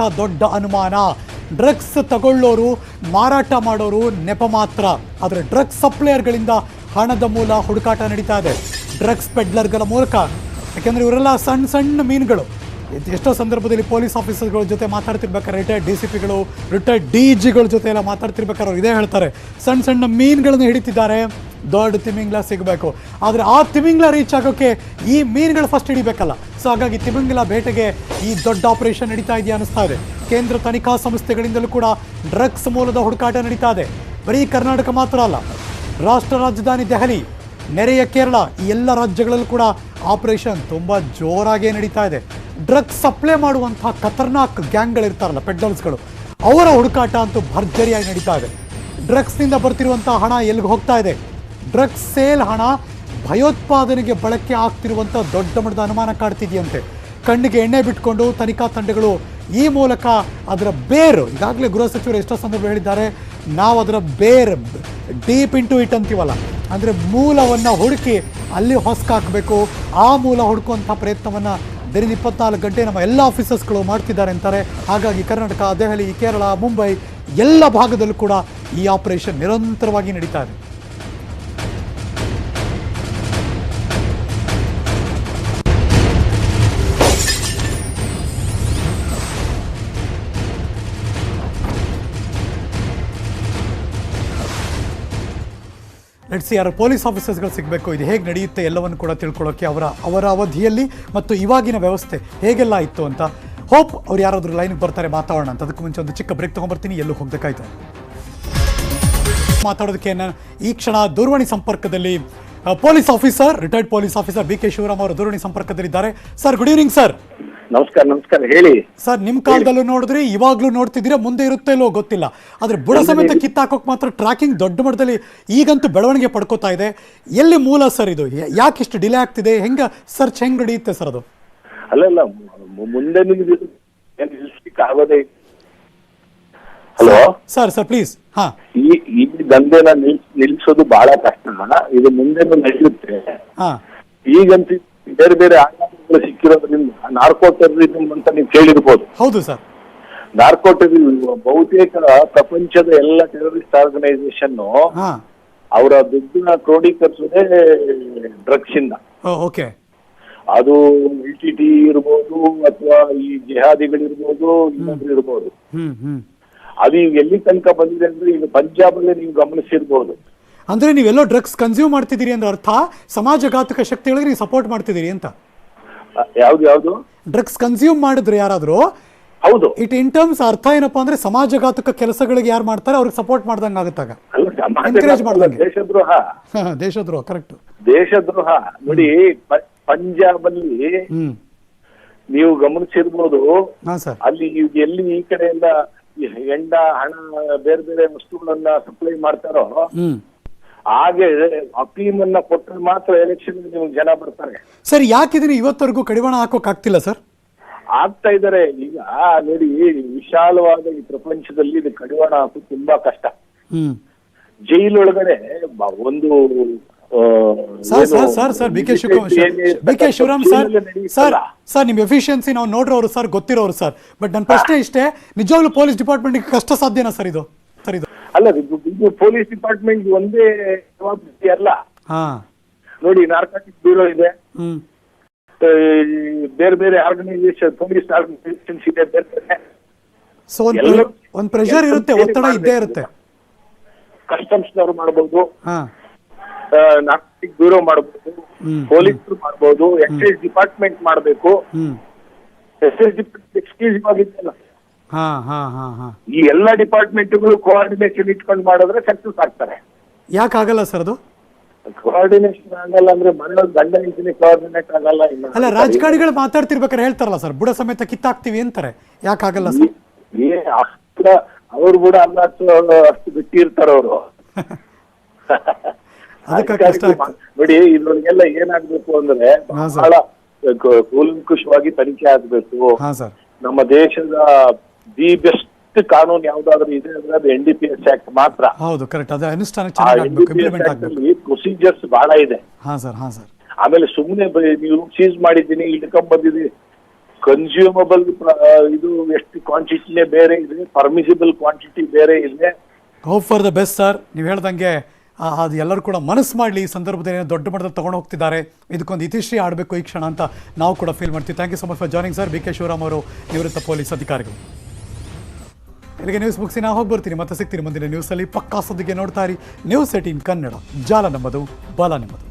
ದೊಡ್ಡ ಅನುಮಾನ. ಡ್ರಗ್ಸ್ ತಗೊಳ್ಳೋರು, ಮಾರಾಟ ಮಾಡೋರು ನೆಪ ಮಾತ್ರ. ಆದರೆ ಡ್ರಗ್ಸ್ ಸಪ್ಲೈಯರ್ಗಳಿಂದ ಹಣದ ಮೂಲ ಹುಡುಕಾಟ ನಡೀತಾ ಇದೆ. ಡ್ರಗ್ಸ್ ಪೆಡ್ಲರ್ಗಳ ಮೂಲಕ. ಯಾಕೆಂದರೆ ಇವರೆಲ್ಲ ಸಣ್ಣ ಸಣ್ಣ ಮೀನುಗಳು. ಎಷ್ಟೋ ಸಂದರ್ಭದಲ್ಲಿ ಪೊಲೀಸ್ ಆಫೀಸರ್ಗಳ ಜೊತೆ ಮಾತಾಡ್ತಿರ್ಬೇಕಾದ್ರೆ ರಿಟೈರ್ಡ್ ಡಿ ಸಿ ಪಿಗಳು, ರಿಟೈರ್ಡ್ ಡಿ ಜಿಗಳ ಜೊತೆ ಎಲ್ಲ ಮಾತಾಡ್ತಿರ್ಬೇಕಾದ್ರೆ ಇದೇ ಹೇಳ್ತಾರೆ. ಸಣ್ಣ ಸಣ್ಣ ಮೀನುಗಳನ್ನು ಹಿಡಿತಿದ್ದಾರೆ, ದೊಡ್ಡ ತಿಮಿಂಗ್ಲ ಸಿಗಬೇಕು. ಆದರೆ ಆ ತಿಮಿಂಗ್ಲ ರೀಚ್ ಆಗೋಕ್ಕೆ ಈ ಮೀನುಗಳು ಫಸ್ಟ್ ಹಿಡಿಬೇಕಲ್ಲ. ಸೊ ಹಾಗಾಗಿ ತಿಮಿಂಗ್ಲ ಬೇಟೆಗೆ ಈ ದೊಡ್ಡ ಆಪರೇಷನ್ ನಡೀತಾ ಇದೆಯಾ ಅನಿಸ್ತಾ ಇದೆ. ಕೇಂದ್ರ ತನಿಖಾ ಸಂಸ್ಥೆಗಳಿಂದಲೂ ಕೂಡ ಡ್ರಗ್ಸ್ ಮೂಲದ ಹುಡುಕಾಟ ನಡೀತಾ ಇದೆ. ಬರೀ ಕರ್ನಾಟಕ ಮಾತ್ರ ಅಲ್ಲ, ರಾಷ್ಟ್ರ ರಾಜಧಾನಿ ದೆಹಲಿ, ನೆರೆಯ ಕೇರಳ, ಈ ಎಲ್ಲ ರಾಜ್ಯಗಳಲ್ಲೂ ಕೂಡ ಆಪರೇಷನ್ ತುಂಬ ಜೋರಾಗೇ ನಡೀತಾ ಇದೆ. ಡ್ರಗ್ಸ್ ಸಪ್ಲೈ ಮಾಡುವಂತಹ ಖತರ್ನಾಕ್ ಗ್ಯಾಂಗ್ಗಳಿರ್ತಾರಲ್ಲ ಪೆಡ್ಲರ್ಸ್ಗಳು ಅವರ ಹುಡುಕಾಟ ಅಂತೂ ಭರ್ಜರಿಯಾಗಿ ನಡೀತಾ ಇದೆ ಡ್ರಗ್ಸ್ನಿಂದ ಬರ್ತಿರುವಂತಹ ಹಣ ಎಲ್ಲಿಗೆ ಹೋಗ್ತಾ ಇದೆ? ಡ್ರಗ್ಸ್ ಸೇಲ್ ಹಣ ಭಯೋತ್ಪಾದನೆಗೆ ಬಳಕೆ ಆಗ್ತಿರುವಂಥ ದೊಡ್ಡ ಮಟ್ಟದ ಅನುಮಾನ ಕಾಡ್ತಿದೆಯಂತೆ. ಕಣ್ಣಿಗೆ ಎಣ್ಣೆ ಬಿಟ್ಕೊಂಡು ತನಿಖಾ ತಂಡಗಳು ಈ ಮೂಲಕ ಅದರ ಬೇರು, ಈಗಾಗಲೇ ಗೃಹ ಸಚಿವರು ಎಷ್ಟೋ ಸಂದರ್ಭ ಹೇಳಿದ್ದಾರೆ, ನಾವು ಅದರ ಬೇರ್ ಡೀಪ್ ಇಂಟು ಇಟ್ ಅಂತೀವಲ್ಲ, ಅಂದರೆ ಮೂಲವನ್ನು ಹುಡುಕಿ ಅಲ್ಲಿ ಹೊಸಕಾಕಬೇಕು ಆ ಮೂಲ ಹುಡುಕುವಂಥ ಪ್ರಯತ್ನವನ್ನು ದಿನದ ಇಪ್ಪತ್ನಾಲ್ಕು ಗಂಟೆ ನಮ್ಮ ಎಲ್ಲ ಆಫೀಸರ್ಸ್ಗಳು ಮಾಡ್ತಿದ್ದಾರೆ ಅಂತಾರೆ. ಹಾಗಾಗಿ ಕರ್ನಾಟಕ, ದೆಹಲಿ, ಕೇರಳ, ಮುಂಬೈ ಎಲ್ಲ ಭಾಗದಲ್ಲೂ ಕೂಡ ಈ ಆಪರೇಷನ್ ನಿರಂತರವಾಗಿ ನಡೀತಾ ಇದೆ. ಲೆಟ್ಸ್ ಯಾರು ಪೊಲೀಸ್ ಆಫೀಸರ್ಸ್ಗಳು ಸಿಗಬೇಕು? ಇದು ಹೇಗೆ ನಡೆಯುತ್ತೆ ಎಲ್ಲವನ್ನು ಕೂಡ ತಿಳ್ಕೊಳ್ಳೋಕ್ಕೆ ಅವರ ಅವರ ಅವಧಿಯಲ್ಲಿ ಮತ್ತು ಇವಾಗಿನ ವ್ಯವಸ್ಥೆ ಹೇಗೆಲ್ಲ ಇತ್ತು ಅಂತ ಹೋಪ್ ಅವ್ರು ಯಾರಾದರೂ ಲೈನ್ಗೆ ಬರ್ತಾರೆ, ಮಾತಾಡೋಣ ಅಂತ. ಅದಕ್ಕೆ ಮುಂಚೆ ಒಂದು ಚಿಕ್ಕ ಬ್ರೇಕ್ ತೊಗೊಂಬರ್ತೀನಿ. ಎಲ್ಲೂ ಹೋಗ್ಬೇಕಾಯ್ತು. ಮಾತಾಡೋದಕ್ಕೆ ಈ ಕ್ಷಣ ದೂರವಾಣಿ ಸಂಪರ್ಕದಲ್ಲಿ police officer retired police officer B K Shivaram ಅವರು ದೂರವಾಣಿ ಸಂಪರ್ಕದಲ್ಲಿದ್ದಾರೆ. ಸರ್ ಗುಡ್ ಈವ್ನಿಂಗ್ ಸರ್ ನಮಸ್ಕಾರ ನಮಸ್ಕಾರ ಹೇಳಿ. ಸರ್ ನಿಮ್ ಕಾಲದಲ್ಲೂ ನೋಡಿದ್ರಿ ಇವಾಗ್ಲೂ ನೋಡ್ತಿದ್ದೀರಾ ಮುಂದೆ ಇರುತ್ತೆ ಇಲ್ಲೋ ಗೊತ್ತಿಲ್ಲ. ಆದ್ರೆ ಬುಡ ಸಮೇತ ಕಿತ್ತಾಕೋಕ್ ಮಾತ್ರ ಟ್ರ್ಯಾಕಿಂಗ್ ದೊಡ್ಡ ಮಟ್ಟದಲ್ಲಿ ಈಗಂತೂ ಬೆಳವಣಿಗೆ ಪಡ್ಕೋತಾ ಇದೆ. ಎಲ್ಲಿ ಮೂಲ ಸರ್ ಇದು? ಯಾಕೆ ಇಷ್ಟು ಡಿಲೇ ಆಗ್ತಿದೆ? ಹೆಂಗ ಸರ್ಚ್ ಹೆಂಗ್ ನಡೆಯುತ್ತೆ ಸರ್ ಅದು? ಅಲ್ಲ ಅಲ್ಲ ಮುಂದೆ ನಿಮ್ಗೆ ಆಗೋದೇ ಹಲೋ ಸರ್ ಸರ್ ಪ್ಲೀಸ್ ಹಾ. ಈ ಈ ದಂಧೆನ ನಿಲ್ಸ್ ನಿಲ್ಸೋದು ಬಹಳ ಕಷ್ಟ ಇದು ಮುಂದೆ ನಡೆಯುತ್ತೆ. ಹಾ. ಈಗಂತೂ ಬೇರೆ ಬೇರೆ ಆಯಾಮಗಳು ಸಿಕ್ಕಿರೋದ್ರಿಂದ ನಾರ್ಕೋ ಟೆರರಿಸಂ ಅಂತ ನೀವು ಕೇಳಿರ್ಬೋದು. ಹೌದು ಸರ್. ನಾರ್ಕೋ ಟೆರರಿಸಂ ಬಹುತೇಕ ಪ್ರಪಂಚದ ಎಲ್ಲ ಟೆರರಿಸ್ಟ್ ಆರ್ಗನೈಸೇಷನ್ ಹಾ. ಅವರ ದುಡ್ಡನ್ನ ಕ್ರೋಢೀಕರಿಸೋದೇ ಡ್ರಗ್ಸ್ ಇಂದ ಓಕೆ. ಅದು ಎಲ್ ಟಿ ಟಿ ಇರ್ಬೋದು ಅಥವಾ ಈ ಜಿಹಾದಿಗಳಿರ್ಬೋದು ಇನ್ನೊಬ್ರು ಇರ್ಬೋದು. ಹ್ಮ್ ಹ್ಮ್. ಅದು ಈಗ ಎಲ್ಲಿ ತನಕ ಬಂದಿದೆ ಅಂದ್ರೆ ಈಗ ಪಂಜಾಬಲ್ಲೇ ನೀವು ಗಮನಿಸಿರ್ಬೋದು. ಅಂದ್ರೆ ನೀವೆಲ್ಲೋ ಡ್ರಗ್ಸ್ ಕನ್ಸ್ಯೂಮ್ ಮಾಡ್ತಿದ್ದೀರಿ ಅಂದ್ರೆ ಅರ್ಥ? ಸಮಾಜಘಾತಕ ಶಕ್ತಿಗಳಿಗೆ ನೀವು ಸಪೋರ್ಟ್ ಮಾಡ್ತಿದ್ದೀರಿ ಅಂತ. ಯಾವ್ದು ಯಾವ್ದು? ಡ್ರಗ್ಸ್ ಕನ್ಸ್ಯೂಮ್ ಮಾಡಿದ್ರೆ ಯಾರಾದರೂ ಹೌದು. ಇಟ್ ಇನ್ ಟರ್ಮ್ಸ್ ಅರ್ಥ ಏನಪ್ಪಾ ಅಂದ್ರೆ ಸಮಾಜಘಾತಕ ಕೆಲಸಗಳಿಗೆ ಯಾರು ಮಾಡ್ತಾರೆ ಅವ್ರಿಗೆ ಸಪೋರ್ಟ್ ಮಾಡ್ದಂಗೆ ಆಗುತ್ತಾಗ. ಅಲ್ಲ, Encourage ಮಾಡ್ದಂಗೆ. ದೇಶದ್ರೋಹ. ದೇಶದ್ರೋಹ ಕರೆಕ್ಟ್ ದೇಶದ್ರೋಹ. ನೋಡಿ ಪ- ಪಂಜಾಬಲ್ಲಿ ಹ್ಮ್. ನೀವು ಗಮನಿಸಿರ್ಬೋದು ಹಾ ಸರ್ ಅಲ್ಲಿ ಎಲ್ಲಿ ಈ ಕಡೆಯಿಂದ ಈ ಹೆಂಡ ಹಣ ಬೇರೆ ಬೇರೆ ವಸ್ತುಗಳನ್ನ ಸಪ್ಲೈ ಮಾಡ್ತಾರೋ ಹ್ಮ್. ಹಾಗೆ ಅಫೀಮನ್ನ ಕೊಟ್ಟರೆ ಮಾತ್ರ ಎಲೆಕ್ಷನ್ ನಿಮ್ಗೆ ಜನ ಬರ್ತಾರೆ. ಸರ್ ಯಾಕಿದ್ರೆ ಇವತ್ತವರೆಗೂ ಕಡಿವಾಣ ಹಾಕೋಕ್ ಆಗ್ತಿಲ್ಲ ಸರ್? ಆಗ್ತಾ ಇದಾರೆ ಈಗ ನೋಡಿ ವಿಶಾಲವಾದ ಈ ಪ್ರಪಂಚದಲ್ಲಿ ಇದು ಕಡಿವಾಣ ಹಾಕೋದು ತುಂಬಾ ಕಷ್ಟ. ಜೈಲ್ ಜೈಲೊಳಗಡೆ ಬ- ಒಂದು sir sir sir sir B K Shivaram B K Shivaram sir sir sir ನಿಮ್ಮ ಎಫಿಷಿಯನ್ಸಿ ನಾವು ನೋಡ್ರೋರು ಸರ್ ಗೊತ್ತಿರೋರು ಸರ್. ಬಟ್ ನನ್ನ ಪ್ರಶ್ನೆ ಇಷ್ಟೇ ನಿಜವಾಗ್ಲೂ ಪೊಲೀಸ್ ಡಿಪಾರ್ಟ್ಮೆಂಟ್ ಕಷ್ಟ ಸಾಧ್ಯನಾ ಸರ್ ಇದು? ಅಲ್ಲ ಇದು ಇದು ಪೊಲೀಸ್ ಡಿಪಾರ್ಟ್ಮೆಂಟ್ ಒಂದೇ ಜವಾಬ್ದಾರಿ ಅಲ್ಲ. ಹಾ. ನೋಡಿ ನಾರ್ಕಾಟಿಕ್ ಬ್ಯೂರೋ ಇದೆ. ಹ್ಮ್. ಆ, ಬೇರೆ ಬೇರೆ ಆರ್ಗನೈಸೇಷನ್ ಪೊಲೀಸ್ ಆರ್ಗನೈಸೇಷನ್ಸ್ ಇದೆ ಬೇರೆ ಬೇರೆ. ಸೊ ಒಂದು ಎಲ್ಲರೂ- ಒಂದು ಪ್ರೆಷರ್ ಇರುತ್ತೆ ಒತ್ತಡ ಇದ್ದೇ ಇರುತ್ತೆ. ಕಸ್ಟಮ್ಸ್ನವ್ರು ಮಾಡ್ಬೋದು. ಹಾ. ನಾರ್ಕಾಟಿಕ್ ಬ್ಯೂರೋ ಮಾಡ್ಬೋದು. ಹ್ಮ್. ಪೊಲೀಸರು ಮಾಡ್ಬೋದು. ಎಕ್ಸೈಸ್ ಡಿಪಾರ್ಟ್ಮೆಂಟ್ ಮಾಡ್ಬೇಕು. ಹ್ಮ್. ಎಕ್ಸೈಸ್ ಡಿಪಾರ್ಟ್ಮೆಂಟ್ ಎಕ್ಸ್ಕ್ಲೂಸಿವ್ ಆಗಿದೆ ಹಾ ಹಾ ಹಾ ಹಾ ಈ ಎಲ್ಲ ಡಿಪಾರ್ಟ್ಮೆಂಟ್ಗಳು ಕೋಆರ್ಡಿನೇಷನ್ ಇಟ್ಕೊಂಡು ಮಾಡಿದ್ರೆ ಸಕ್ಸಸ್ ಆಗ್ತಾರೆ. ಯಾಕಾಗಲ್ಲ ಸರ್ ಅದು? ಕೋಆರ್ಡಿನೇಷನ್ ಆಗಲ್ಲ ಅಂದ್ರೆ ಮಣ್ಣು ಗಂಡ ಹೆಂಡತಿನೇ ಕೋಆರ್ಡಿನೇಟ್ ಆಗಲ್ಲ ಇಲ್ಲ ಅಲ್ಲ ರಾಜಕಾರಣಿಗಳು ಮಾತಾಡ್ತಿರ್ಬೇಕಾದ್ರೆ ಹೇಳ್ತಾರಲ್ಲ ಸರ್ ಬುಡ ಸಮೇತ ಕಿತ್ತಾಕ್ತಿವಿ ಅಂತಾರೆ. ಯಾಕಾಗಲ್ಲ ಸರ್? ಏ ಅಷ್ಟ ಅವ್ರು ಕೂಡ ಅಲ್ಲ ಅಷ್ಟು ಬಿಟ್ಟಿರ್ತಾರ ಅವರು. ನೋಡಿ ಇದ್ರೊಳಗೆಲ್ಲ ಏನಾಗ್ಬೇಕು ಅಂದ್ರೆ ಬಹಳ ಕೂಲಂಕುಷವಾಗಿ ತನಿಖೆ ಆಗ್ಬೇಕು. ನಮ್ಮ ದೇಶದ ದಿ ಬೆಸ್ಟ್ ಕಾನೂನು ಯಾವ್ದಾದ್ರು ಇದೆ ಅಂದ್ರೆ ಅದು N D P S act ಮಾತ್ರ. ಹೌದು ಕರೆಕ್ಟ್ ಅದು ಅನುಷ್ಠಾನ ಚೆನ್ನಾಗಿ ಇಂಪ್ಲಿಮೆಂಟ್ ಆಗ್ಬೇಕು ಪ್ರೊಸೀಜರ್ಸ್ ಬಹಳ ಇದೆ. ಹಾ ಸರ್ ಹಾ ಸರ್. ಆಮೇಲೆ ಸುಮ್ಮನೆ ನೀವು ಸೀಸ್ ಮಾಡಿದ್ದೀನಿ ಇಟ್ಕೊಂಡ್ ಬಂದಿದ್ದೀನಿ. ಕನ್ಸ್ಯೂಮಬಲ್ ಇದು ಎಷ್ಟು ಕ್ವಾಂಟಿಟಿನೇ ಬೇರೆ ಇದೆ ಪರ್ಮಿಸಿಬಲ್ ಕ್ವಾಂಟಿಟಿ ಬೇರೆ ಇದೆ. Hope for the best sir ನೀವು ಹೇಳ್ದಂಗೆ ಅದು ಎಲ್ಲರೂ ಕೂಡ ಮನಸ್ಸು ಮಾಡಲಿ ಈ ಸಂದರ್ಭದಲ್ಲಿ ದೊಡ್ಡ ಮಟ್ಟದಲ್ಲಿ ತಗೊಂಡು ಹೋಗ್ತಿದ್ದಾರೆ. ಇದಕ್ಕೊಂದು ಇತಿಶ್ರೀ ಆಡಬೇಕು ಈ ಕ್ಷಣ ಅಂತ ನಾವು ಕೂಡ ಫೀಲ್ ಮಾಡ್ತೀವಿ. Thank you so much for joining sir B K Shivaram ಅವರು ನಿವೃತ್ತ ಪೊಲೀಸ್ ಅಧಿಕಾರಿಗಳು. ಇಲ್ಲಿಗೆ ನ್ಯೂಸ್ ಬುಕ್ಸಿ ನಾವು ಹೋಗಿ ಬರ್ತೀನಿ. ಮತ್ತೆ ಸಿಗ್ತೀನಿ ಮುಂದಿನ ನ್ಯೂಸಲ್ಲಿ ಪಕ್ಕಾ ಸುದ್ದಿಗೆ ನೋಡ್ತಾ ಇರಿ. News eighteen Kannada. ಜಾಲ ನಮ್ಮದು, ಬಲ ನಿಮ್ಮದು.